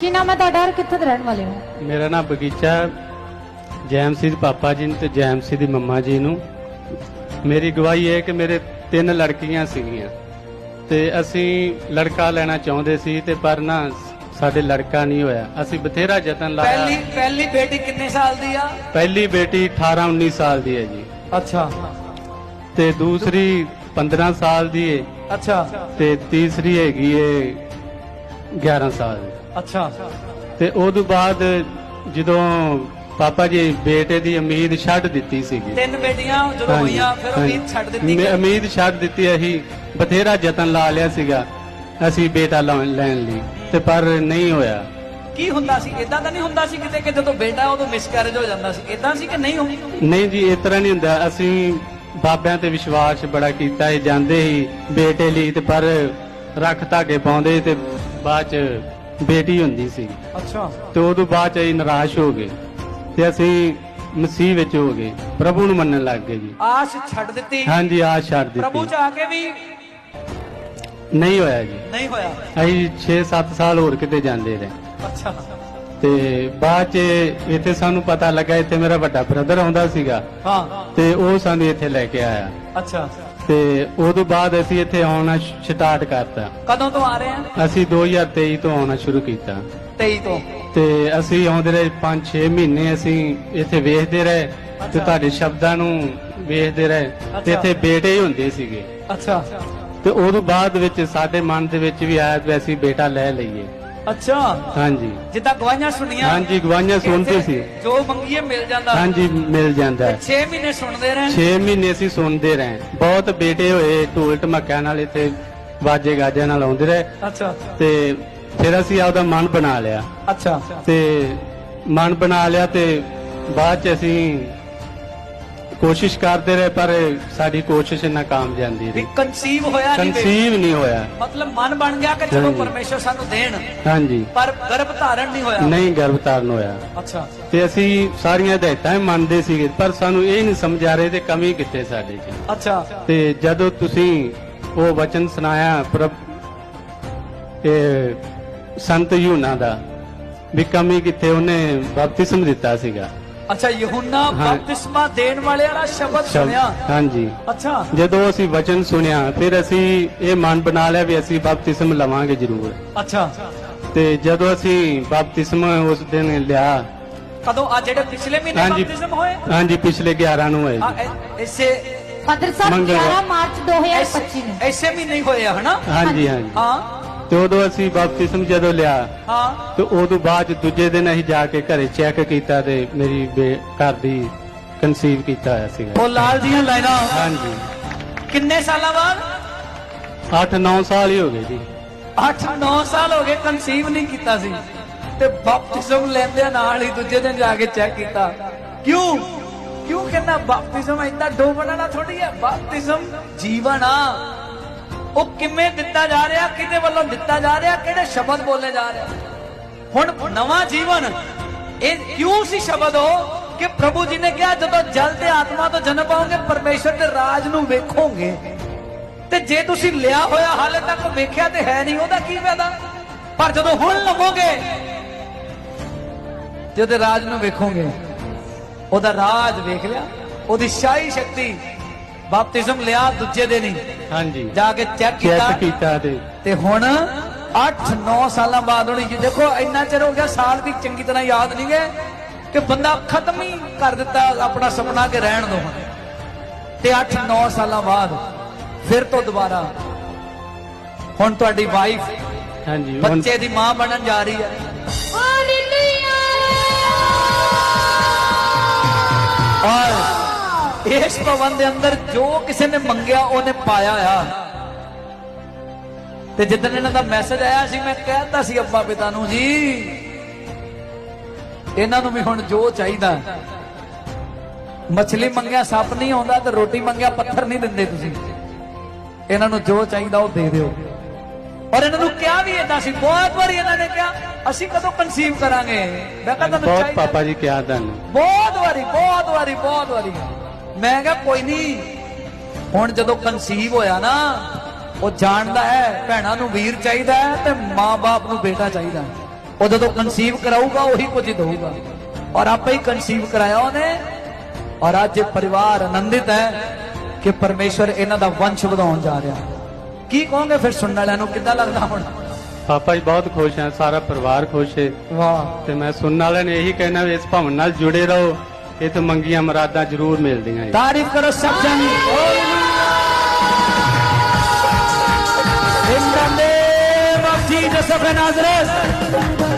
ਕੀ ਨਾਮ ਹੈ ਤੁਹਾਡਾ ਔਰ ਕਿੱਥੋਂ ਦੇ ਰਹਿਣ ਵਾਲੇ ਹੋ? ਮੇਰਾ ਨਾਮ ਬਗੀਚਾ ਜੈਮਸੀ ਦੇ ਪਾਪਾ ਜੀ ਨੂੰ ਤੇ ਜੈਮਸੀ ਦੀ ਮੰਮਾ ਜੀ ਨੂੰ। ਮੇਰੀ ਗਵਾਹੀ ਹੈ ਕਿ ਮੇਰੇ ਤਿੰਨ ਲੜਕੀਆਂ ਸੀਗੀਆਂ। ਤੇ ਅਸੀਂ ਲੜਕਾ ਲੈਣਾ ਚਾਹੁੰਦੇ ਸੀ ਤੇ ਪਰ ਨਾ ਸਾਡੇ ਲੜਕਾ ਨਹੀਂ ਹੋਇਆ। ਅਸੀਂ ਬਥੇਰਾ ਯਤਨ ਲਾਇਆ। ਪਹਿਲੀ ਪਹਿਲੀ ਬੇਟੀ ਕਿੰਨੇ ਸਾਲ ਦੀ ਆ? ਪਹਿਲੀ ਬੇਟੀ 18 19 ਸਾਲ ਦੀ ਹੈ ਜੀ। ਅੱਛਾ। ਤੇ ਦੂਸਰੀ 15 ਸਾਲ ਦੀ ਹੈ ਅੱਛਾ। ਤੇ ਤੀਸਰੀ ਹੈਗੀ ਹੈ 11 ਸਾਲ ਦੀ। ਅੱਛਾ। ਤੇ ਤੋਂ ਬਾਅਦ ਜਦੋਂ ਪਾਪਾ ਜੀ ਬੇਟੇ ਦੀ ਉਮੀਦ ਛੱਡ ਦਿੱਤੀ ਸੀਗੀ। ਤਿੰਨ ਬੇਟੀਆਂ ਜਦੋਂ ਹੋਈਆਂ ਫਿਰ। ਉਮੀਦ ਛੱਡ ਦਿੱਤੀ ਮੈਂ ਉਮੀਦ ਛੱਡ ਦਿੱਤੀ ਅਸੀਂ ਬਥੇਰਾ ਯਤਨ ਲਾ ਲਿਆ ਸੀਗਾ ਅਸੀਂ ਬੇਟਾ ਲੈਣ ਲਈ ਤੇ ਪਰ ਨਹੀਂ ਹੋਇਆ। ਕੀ ਹੁੰਦਾ ਸੀ? ਇਦਾਂ ਤਾਂ ਨਹੀਂ ਹੁੰਦਾ ਸੀ ਕਿਤੇ ਕਿ ਜਦੋਂ ਬੇਟਾ ਉਦੋਂ ਮਿਸਕੈਰੇਜ ਹੋ ਜਾਂਦਾ ਸੀ? ਇਦਾਂ ਸੀ ਕਿ ਨਹੀਂ ਹੁੰਦਾ? ਨਹੀਂ ਜੀ ਇਸ ਤਰ੍ਹਾਂ ਨਹੀਂ ਹੁੰਦਾ। ਅਸੀਂ ਬਾਬਿਆਂ ਤੇ ਵਿਸ਼ਵਾਸ ਬੜਾ ਕੀਤਾ ਹੈ ਜਾਂਦੇ ਹੀ ਬੇਟੇ ਲਈ ਤੇ ਪਰ ਰੱਖ ਧਾਗੇ ਪਾਉਂਦੇ ਤੇ ਬਾਅਦ ਚ ਬੇਟੀ ਹੁੰਦੀ ਸੀ। ਅੱਛਾ। ਤੇ ਉਦੋਂ ਬਾਅਦ ਚ ਅਸੀਂ ਨਿਰਾਸ਼ ਹੋ ਗਏ ਤੇ ਅਸੀਂ ਮਸੀਹ ਵਿੱਚ ਹੋ ਗਏ। ਪ੍ਰਭੂ ਨੂੰ ਮੰਨਣ ਲੱਗ ਗਏ ਜੀ। ਆਸ ਛੱਡ ਦਿੱਤੀ। ਹਾਂਜੀ ਆ ਛੱਡ ਪ੍ਰਭੂ ਦਿੱਤੀ ਚ ਆ ਕੇ ਵੀ ਨਹੀਂ ਹੋਇਆ ਜੀ। ਨਹੀਂ ਹੋਇਆ? ਅਸੀਂ 6-7 ਸਾਲ ਹੋਰ ਕਿਤੇ ਜਾਂਦੇ ਰਹੇ। ਅੱਛਾ। ਤੇ ਬਾਅਦ ਚ ਇੱਥੇ ਸਾਨੂੰ ਪਤਾ ਲੱਗਾ ਇੱਥੇ ਮੇਰਾ ਵੱਡਾ ਬ੍ਰਦਰ ਆਉਂਦਾ ਸੀਗਾ। ਹਾਂ। ਤੇ ਉਹ ਸਾਨੂੰ ਇੱਥੇ ਲੈ ਕੇ ਆਇਆ। ਅੱਛਾ। ਤੇ ਤੋਂ ਬਾਅਦ ਅਸੀਂ ਇੱਥੇ ਆਉਣਾ ਸਟਾਰਟ ਕਰਤਾ। ਕਦੋਂ ਤੋਂ ਆ ਰਹੇ ਆ? ਅਸੀਂ 2023 ਤੋਂ ਆਉਣਾ ਸ਼ੁਰੂ ਕੀਤਾ। 23 ਤੋਂ? ਤੇ ਅਸੀਂ ਆਉਂਦੇ ਰਹੇ 5-6 ਮਹੀਨੇ ਅਸੀਂ ਇੱਥੇ ਵੇਖਦੇ ਰਹੇ ਤੇ ਤੁਹਾਡੇ ਸ਼ਬਦਾਂ ਨੂੰ ਵੇਖਦੇ ਰਹੇ ਤੇ ਇੱਥੇ ਬੇਟੇ ਹੀ ਹੁੰਦੇ ਸੀਗੇ। ਅੱਛਾ। ਤੇ ਤੋਂ ਬਾਅਦ ਵਿੱਚ ਸਾਡੇ ਮਨ ਦੇ ਵਿੱਚ ਵੀ ਆਇਆ ਕਿ ਅਸੀਂ ਬੇਟਾ ਲੈ ਲਈਏ। ਅੱਛਾ। ਹਾਂਜੀ। ਜਿੱਦਾਂ ਗਵਾਹੀਆਂ ਸੁਣੀਆਂ। ਹਾਂਜੀ ਗਵਾਹੀਆਂ ਸੁਣਦੇ ਸੀ। ਜੋ ਮੰਗੀਏ ਮਿਲ ਜਾਂਦਾ। ਹਾਂਜੀ ਮਿਲ ਜਾਂਦਾ। 6 ਮਹੀਨੇ ਸੁਣਦੇ ਰਹੇ 6 ਮਹੀਨੇ ਅਸੀਂ ਸੁਣਦੇ ਰਹੇ ਬਹੁਤ ਬੇਟੇ ਹੋਏ ਢੋਲ ਢਮੱਕਿਆਂ ਨਾਲ ਇੱਥੇ ਬਾਜੇ ਗਾਜਿਆਂ ਨਾਲ ਆਉਂਦੇ ਰਹੇ। ਅੱਛਾ। ਤੇ ਫਿਰ ਅਸੀਂ ਆਪਦਾ ਮਨ ਬਣਾ ਲਿਆ। ਅੱਛਾ। ਤੇ ਮਨ ਬਣਾ ਲਿਆ ਤੇ ਬਾਅਦ ਚ ਅਸੀਂ ਕੋਸ਼ਿਸ਼ ਕਰਦੇ ਰਹੇ ਪਰ ਸਾਡੀ ਕੋਸ਼ਿਸ਼ ਨਾਕਾਮ ਜਾਂਦੀ ਰਹੀ। ਕਨਸੀਵ ਹੋਇਆ ਨਹੀਂ। ਕਨਸੀਵ ਨਹੀਂ ਹੋਇਆ। ਮਤਲਬ ਮਨ ਬਣ ਗਿਆ ਕਿ ਚਲੋ। ਪਰਮੇਸ਼ਰ ਸਾਨੂੰ ਦੇਣ। ਹਾਂਜੀ। ਪਰ ਗਰਭ ਧਾਰਨ ਨਹੀਂ ਹੋਇਆ। ਨਹੀਂ ਗਰਭ ਧਾਰਨ ਹੋਇਆ। ਅੱਛਾ। ਤੇ ਅਸੀਂ ਸਾਰੀਆਂ ਹਦਾਇਤਾਂ ਮੰਨਦੇ ਸੀਗੇ ਪਰ ਸਾਨੂੰ ਇਹ ਨਹੀਂ ਸਮਝ ਆ ਰਹੇ ਤੇ ਕਮੀ ਕਿੱਥੇ ਸਾਡੇ 'ਚ। ਅੱਛਾ। ਤੇ ਜਦੋਂ ਤੁਸੀਂ ਉਹ ਵਚਨ ਸੁਣਾਇਆ ਪ੍ਰਭ ਇਹ ਸੰਤ ਯੂਨਾ ਦਾ ਵੀ ਕਮੀ ਕਿੱਥੇ ਉਹਨੇ ਬਪਤਿਸਮ ਦਿੱਤਾ ਸੀਗਾ। ਅੱਛਾ ਯਹੂਨਾ। ਬਪਤਿਸਮਾ ਦੇਣ ਵਾਲੇ ਵਾਲਾ ਸ਼ਬਦ ਸੁਣਿਆ? ਹਾਂਜੀ। ਅੱਛਾ। ਜਦੋਂ ਅਸੀਂ ਵਚਨ ਸੁਣਿਆ ਫਿਰ ਅਸੀਂ ਇਹ ਮਨ ਬਣਾ ਲਿਆ ਵੀ ਅਸੀਂ ਬਪਤਿਸਮ ਲਵਾਂਗੇ ਜ਼ਰੂਰ। ਅੱਛਾ। ਤੇ ਜਦੋਂ ਅਸੀਂ ਬਪਤਿਸਮ ਉਸ ਦਿਨ ਲਿਆ ਕਦੋਂ? ਆ ਜਿਹੜੇ ਪਿਛਲੇ ਮਹੀਨੇ ਹਾਂਜੀ। ਬਪਤਿਸਮ ਹੋਏ? ਹਾਂਜੀ ਪਿਛਲੇ 11 ਨੂੰ ਹੋਏ। ਇਸੇ ਫਾਦਰ ਸਾਹਿਬ ਮੰਗਲਵਾਰ। 11 ਮਾਰਚ 2025 ਨੂੰ। ਇਸੇ ਮਹੀਨੇ ਹੋਏ ਆ ਹਨਾ? ਹਾਂਜੀ ਹਾਂਜੀ। ਹਾਂ। ਤੇ ਉਦੋਂ ਅਸੀਂ ਬਪਤਿਸਮ ਜਦੋਂ ਲਿਆ ਹਾਂ। ਤੇ ਉਦੋਂ ਬਾਅਦ 'ਚ ਦੂਜੇ ਦਿਨ ਅਸੀਂ ਜਾ ਕੇ ਘਰੇ ਚੈੱਕ ਕੀਤਾ ਤੇ ਮੇਰੀ ਬੇ- ਘਰ ਦੀ ਕਨਸੀਵ ਕੀਤਾ ਹੋਇਆ ਸੀਗਾ। ਉਹ ਲਾਲ ਦੀਆਂ ਲਾਈਨਾਂ। ਹਾਂਜੀ। ਕਿੰਨੇ ਸਾਲਾਂ ਬਾਅਦ? 8-9 ਸਾਲ ਹੀ ਹੋ ਗਏ ਜੀ। 8-9 ਸਾਲ ਹੋ ਗਏ ਕਨਸੀਵ ਨਹੀਂ ਕੀਤਾ ਸੀ। ਤੇ ਬਪਤਿਸਮ ਲੈਂਦੇ ਨਾਲ ਹੀ ਦੂਜੇ ਦਿਨ ਜਾ ਕੇ ਚੈੱਕ ਕੀਤਾ। ਕਿਉਂ? ਕਿਉਂ ਕਹਿੰਦਾ ਬਪਤਿਸਮ ਇੰਨਾ ਡੋਬਣ ਵਾਲਾ ਥੋੜੀ ਹੈ? ਬਪਤਿਸਮ ਜੀਵਨ ਆ। ਉਹ ਕਿਵੇਂ ਦਿੱਤਾ ਜਾ ਰਿਹਾ, ਕਿਹਦੇ ਵੱਲੋਂ ਦਿੱਤਾ ਜਾ ਰਿਹਾ, ਕਿਹੜੇ ਸ਼ਬਦ ਬੋਲੇ ਜਾ ਰਿਹਾ? ਹੁਣ ਨਵਾਂ ਜੀਵਨ, ਇਹ ਕਿਉਂ ਸੀ ਸ਼ਬਦ ਉਹ ਕਿ ਪ੍ਰਭੂ ਜੀ ਨੇ ਕਿਹਾ, ਜਦੋਂ ਜਲ ਤੇ ਆਤਮਾ ਤੋਂ ਜਨਮ ਪਾਓਗੇ, ਪਰਮੇਸ਼ਰ ਦੇ ਰਾਜ ਨੂੰ ਵੇਖੋਗੇ। ਤੇ ਜੇ ਤੁਸੀਂ ਲਿਆ ਹੋਇਆ ਹਾਲੇ ਤੱਕ ਵੇਖਿਆ ਤੇ ਹੈ ਨਹੀਂ, ਉਹਦਾ ਕੀ ਫਾਇਦਾ? ਪਰ ਜਦੋਂ ਹੁਣ ਲਵੋਗੇ ਤੇ ਉਹਦੇ ਰਾਜ ਨੂੰ ਵੇਖੋਗੇ, ਉਹਦਾ ਰਾਜ ਵੇਖ ਲਿਆ, ਉਹਦੀ ਸ਼ਾਹੀ ਸ਼ਕਤੀ ਬਪਤਿਜ਼ਮ ਲਿਆ ਦੂਜੇ ਦਿਨ ਹੀ ਹਾਂਜੀ। ਜਾ ਕੇ ਚੈੱਕ ਕੀਤਾ ਚੈੱਕ ਕੀਤਾ ਤੇ। ਤੇ ਹੁਣ 8-9 ਸਾਲਾਂ ਬਾਅਦ ਹੋਣੀ ਜੀ। ਦੇਖੋ ਇੰਨਾ ਚਿਰ ਹੋ ਗਿਆ ਸਾਲ ਵੀ ਚੰਗੀ ਤਰ੍ਹਾਂ ਯਾਦ ਨਹੀਂ ਗਏ ਕਿ ਬੰਦਾ ਖਤਮ ਹੀ ਕਰ ਦਿੱਤਾ ਆਪਣਾ ਸੁਪਨਾ ਕਿ ਰਹਿਣ ਦੋ ਹੁਣ। ਤੇ 8-9 ਸਾਲਾਂ ਬਾਅਦ ਫਿਰ ਤੋਂ ਦੁਬਾਰਾ ਹੁਣ ਤੁਹਾਡੀ ਵਾਈਫ ਹਾਂਜੀ ਬੱਚੇ ਦੀ ਮਾਂ ਬਣਨ ਜਾ ਰਹੀ ਹੈ। ਇਸ ਭਵਨ ਦੇ ਅੰਦਰ ਜੋ ਕਿਸੇ ਨੇ ਮੰਗਿਆ ਉਹਨੇ ਪਾਇਆ ਆ। ਤੇ ਜਿੱਦਣ ਇਹਨਾਂ ਦਾ ਮੈਸੇਜ ਆਇਆ ਸੀ ਮੈਂ ਕਹਿਤਾ ਸੀ ਅੱਬਾ ਪਿਤਾ ਨੂੰ ਜੀ ਇਹਨਾਂ ਨੂੰ ਵੀ ਹੁਣ ਜੋ ਚਾਹੀਦਾ। ਮਛਲੀ ਮੰਗਿਆ ਸੱਪ ਨਹੀਂ ਆਉਂਦਾ ਤੇ ਰੋਟੀ ਮੰਗਿਆ ਪੱਥਰ ਨਹੀਂ ਦਿੰਦੇ ਤੁਸੀਂ। ਇਹਨਾਂ ਨੂੰ ਜੋ ਚਾਹੀਦਾ ਉਹ ਦੇ ਦਿਓ। ਔਰ ਇਹਨਾਂ ਨੂੰ ਕਿਹਾ ਵੀ ਏਦਾਂ ਸੀ ਬਹੁਤ ਵਾਰੀ ਇਹਨਾਂ ਨੇ ਕਿਹਾ ਅਸੀਂ ਕਦੋਂ ਕਨਸੀਵ ਕਰਾਂਗੇ? ਮੈਂ ਕਿਹਾ ਤੁਹਾਨੂੰ ਬਹੁਤ ਚਾਹੀਦਾ ਪਾਪਾ ਜੀ ਕਿਹਾ ਤੁਹਾਨੂੰ। ਬਹੁਤ ਵਾਰੀ ਬਹੁਤ ਵਾਰੀ ਬਹੁਤ ਵਾਰੀ। ਮੈਂ ਕਿਹਾ ਕੋਈ ਨਹੀਂ ਹੁਣ ਜਦੋਂ ਕਨਸੀਵ ਹੋਇਆ ਨਾ ਉਹ ਜਾਣਦਾ ਹੈ ਭੈਣਾਂ ਨੂੰ ਵੀਰ ਚਾਹੀਦਾ ਹੈ ਤੇ ਮਾਂ-ਬਾਪ ਨੂੰ ਬੇਟਾ ਚਾਹੀਦਾ ਹੈ। ਉਹ ਜਦੋਂ ਕਨਸੀਵ ਕਰਾਊਗਾ ਉਹੀ ਕੁਝ ਦਊਗਾ। ਔਰ ਆਪੇ ਹੀ ਕਨਸੀਵ ਕਰਾਇਆ ਉਹਨੇ। ਔਰ ਅੱਜ ਇਹ ਪਰਿਵਾਰ ਆਨੰਦਿਤ ਹੈ ਕਿ ਪਰਮੇਸ਼ਵਰ ਇਹਨਾਂ ਦਾ ਵੰਸ਼ ਵਧਾਉਣ ਜਾ ਰਿਹਾ ਕੀ ਕਹੋਗੇ ਫਿਰ ਸੁਣਨ ਵਾਲਿਆਂ ਨੂੰ? ਕਿੱਦਾਂ ਲੱਗਦਾ ਹੁਣ? ਪਾਪਾ ਜੀ ਬਹੁਤ ਖੁਸ਼ ਹੈ ਸਾਰਾ ਪਰਿਵਾਰ ਖੁਸ਼ ਹੈ। ਵਾਹ। ਤੇ ਮੈਂ ਸੁਣਨ ਵਾਲਿਆਂ ਨੇ ਇਹੀ ਕਹਿਣਾ ਵੀ ਇਸ ਭਵਨ ਨਾਲ ਜੁੜੇ ਰਹੋ। ਇਹ ਤੇ ਮੰਗੀਆਂ ਮੁਰਾਦਾਂ ਜ਼ਰੂਰ ਮਿਲਦੀਆਂ ਹੈ ਤਾਰੀਫ ਕਰੋ ਸਭ ਜਣ In the name of Jesus of Nazareth.